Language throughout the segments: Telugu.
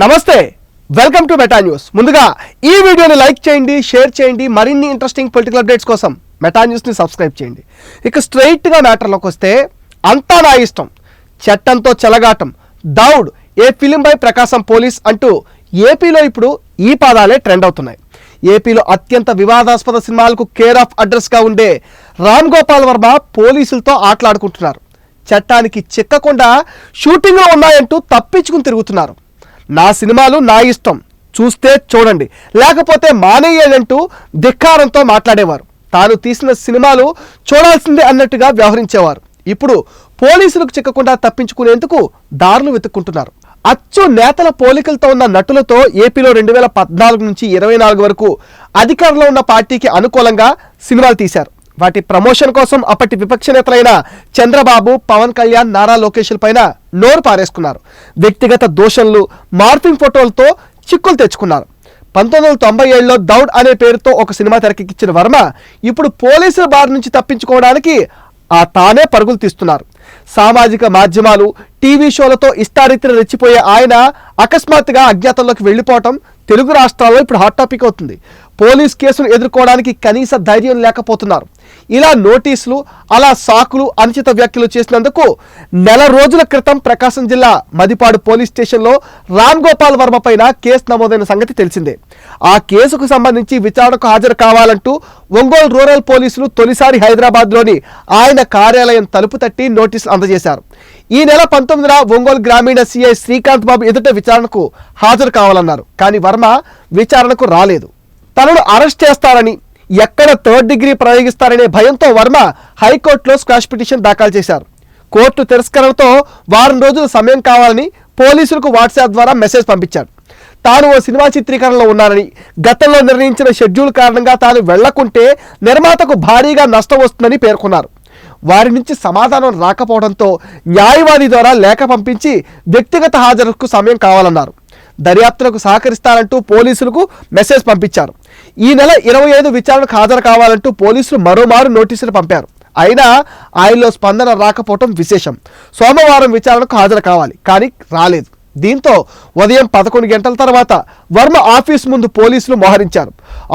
నమస్తే వెల్కమ్ టు మెటా న్యూస్. ముందుగా ఈ వీడియోని లైక్ చేయండి షేర్ చేయండి మరిన్ని ఇంట్రెస్టింగ్ పొలిటికల్ అప్డేట్స్ కోసం మెటా న్యూస్ని సబ్స్క్రైబ్ చేయండి. ఇక స్ట్రైట్గా మ్యాటర్లోకి వస్తే అంతా నా ఇష్టం. చట్టంతో చెలగాటం. Daud a film by Prakasam police అంటూ ఏపీలో ఇప్పుడు ఈ పదాలే ట్రెండ్ అవుతున్నాయి. ఏపీలో అత్యంత వివాదాస్పద సినిమాలకు కేర్ ఆఫ్ అడ్రస్గా ఉండే రామ్ గోపాల్ వర్మ పోలీసులతో ఆటలాడుకుంటున్నారు. చట్టానికి చిక్కకుండా షూటింగ్లో ఉన్నాయంటూ తప్పించుకుని తిరుగుతున్నారు. నా సినిమాలు నా ఇష్టం. చూస్తే చూడండి. లేకపోతే మానేయాలంటూ ధిక్కారంతో మాట్లాడేవారు. తాను తీసిన సినిమాలు చూడాల్సిందే అన్నట్టుగా వ్యవహరించేవారు. ఇప్పుడు పోలీసులకు చిక్కకుండా తప్పించుకునేందుకు దారులు వెతుక్కుంటున్నారు. అచ్చు నేతల పోలికలతో ఉన్న నటులతో ఏపీలో రెండు వేల పద్నాలుగు నుంచి ఇరవై నాలుగు వరకు అధికారంలో ఉన్న పార్టీకి అనుకూలంగా సినిమాలు తీశారు. వాటి ప్రమోషన్ కోసం అప్పటి విపక్ష నేతలైన చంద్రబాబు పవన్ కళ్యాణ్ నారా లోకేష్ల పైన నోరు పారేసుకున్నారు. వ్యక్తిగత దోషంలు మార్ఫింగ్ ఫోటోలతో చిక్కులు తెచ్చుకున్నారు. పంతొమ్మిది వందల తొంభై ఏడులో దౌడ్ అనే పేరుతో ఒక సినిమా తెరకెక్కించిన వర్మ ఇప్పుడు పోలీసుల బారి నుంచి తప్పించుకోవడానికి ఆ తానే పరుగులు తీస్తున్నారు. సామాజిక మాధ్యమాలు టీవీ షోలతో ఇష్టారీతిని రెచ్చిపోయే ఆయన అకస్మాత్తుగా అజ్ఞాతంలోకి వెళ్ళిపోవటం తెలుగు రాష్ట్రాల్లో ఇప్పుడు హాట్ టాపిక్ అవుతుంది. పోలీస్ కేసును ఎదుర్కోవడానికి కనీస ధైర్యం లేకపోతున్నారు. ఇలా నోటీసులు అలా సాకులు అనుచిత వ్యాఖ్యలు చేసినందుకు నెల రోజుల క్రితం ప్రకాశం జిల్లా మదిపాడు పోలీస్ స్టేషన్లో రామ్ గోపాల్ వర్మ పైన కేసు నమోదైన సంగతి తెలిసిందే. ఆ కేసుకు సంబంధించి విచారణకు హాజరు కావాలంటూ ఒంగోలు రూరల్ పోలీసులు తొలిసారి హైదరాబాద్లోని ఆయన కార్యాలయం తలుపు తట్టి నోటీసులు అందజేశారు. ఈ నెల పంతొమ్మిదిన ఒంగోలు గ్రామీణ సిఐ శ్రీకాంత్ బాబు ఎదుట విచారణకు హాజరు కావాలన్నారు. కానీ వర్మ విచారణకు రాలేదు. తనను అరెస్ట్ చేస్తారని ఎక్కడ థర్డ్ డిగ్రీ ప్రయోగిస్తారనే భయంతో వర్మ హైకోర్టులో స్క్వాష్ పిటిషన్ దాఖలు చేశారు. కోర్టు తిరస్కరణతో వారం రోజులు సమయం కావాలని పోలీసులకు వాట్సాప్ ద్వారా మెసేజ్ పంపించాడు తాను ఓ సినిమా చిత్రీకరణలో ఉన్నానని గతంలో నిర్ణయించిన షెడ్యూల్ కారణంగా తాను వెళ్ళకుంటే నిర్మాతకు భారీగా నష్టం వస్తుందని పేర్కొన్నారు. వారి నుంచి సమాధానం రాకపోవడంతో న్యాయవాది ద్వారా లేఖ పంపించి వ్యక్తిగత హాజరుకు సమయం కావాలన్నారు. దర్యాప్తులకు సహకరిస్తారంటూ పోలీసులకు మెసేజ్ పంపించారు. ఈ నెల ఇరవై ఐదు విచారణకు హాజరు కావాలంటూ పోలీసులు మరోమారు నోటీసులు పంపారు. అయినా ఆయనలో స్పందన రాకపోవటం విశేషం. సోమవారం విచారణకు హాజరు కావాలి కానీ రాలేదు. దీంతో ఉదయం పదకొండు గంటల తర్వాత వర్మ ఆఫీస్ ముందు పోలీసులు మోహరించారు.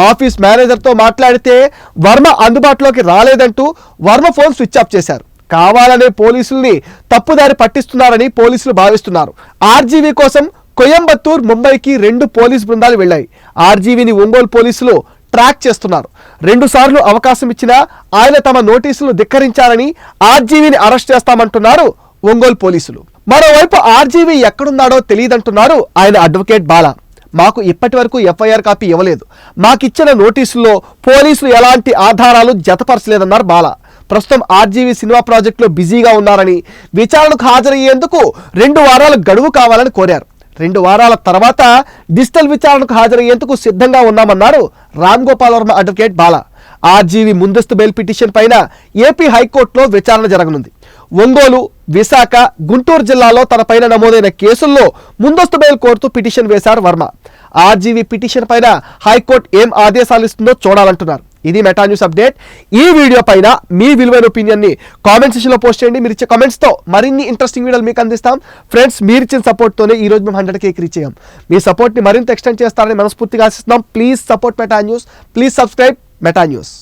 ఆఫీస్ మేనేజర్తో మాట్లాడితే వర్మ అందుబాటులోకి రాలేదంటూ వర్మ ఫోన్ స్విచ్ ఆఫ్ చేశారు. కావాలనే పోలీసుల్ని తప్పుదారి పట్టిస్తున్నారని పోలీసులు భావిస్తున్నారు. ఆర్జీవీ కోసం కొయంబత్తూర్ ముంబైకి రెండు పోలీస్ బృందాలు వెళ్ళాయి. ఆర్జీవీని ఒంగోలు పోలీసులు ట్రాక్ చేస్తున్నారు. రెండు సార్లు అవకాశం ఇచ్చినా ఆయన తమ నోటీసులు ధిక్కరించారని ఆర్జీవీని అరెస్ట్ చేస్తామంటున్నారు ఒంగోలు పోలీసులు. మరోవైపు ఆర్జీవీ ఎక్కడున్నాడో తెలియదంటున్నారు ఆయన అడ్వకేట్ బాలా. మాకు ఇప్పటి వరకు ఎఫ్ఐఆర్ కాపీ ఇవ్వలేదు. మాకిచ్చిన నోటీసుల్లో పోలీసులు ఎలాంటి ఆధారాలు జతపరచలేదన్నారు బాలా. ప్రస్తుతం ఆర్జీవీ సినిమా ప్రాజెక్టులో బిజీగా ఉన్నారని విచారణకు హాజరయ్యేందుకు రెండు వారాలు గడువు కావాలని కోరారు. రెండు వారాల తర్వాత డిజిటల్ విచారణకు హాజరయ్యేందుకు సిద్ధంగా ఉన్నామన్నారు రామ్ గోపాల్ వర్మ అడ్వకేట్ బాలా. ఆర్జీవి ముందస్తు బెయిల్ పిటిషన్ పైన ఏపీ హైకోర్టులో విచారణ జరగనుంది. ఒంగోలు విశాఖ గుంటూరు జిల్లాలో తనపైన నమోదైన కేసుల్లో ముందస్తు బెయిల్ కోరుతూ పిటిషన్ వేశారు వర్మ. ఆర్జీవీ పిటిషన్ పైన హైకోర్టు ఏం ఆదేశాలు ఇస్తుందో చూడాలంటున్నారు. ఇది మెటా న్యూస్ అప్డేట్ ఈ వీడియో పైన మీ విలువైన ఒపీనియన్ని కామెంట్ సెషన్లో పోస్ట్ చేయండి. మీరు ఇచ్చే కామెంట్స్తో మరిన్ని ఇంట్రెస్టింగ్ వీడియోలు మీకు అందిస్తాం. ఫ్రెండ్స్ మీరు ఇచ్చిన సపోర్ట్ తోనే ఈ రోజు మేము హండ్రెడ్ కేక్ రీచ్ అయ్యాం. మీ సపోర్ట్ని మరింత ఎక్స్టెండ్ చేస్తారని మనస్ఫూర్తిగా ఆశిస్తున్నాం. Please support Meta news please subscribe Meta news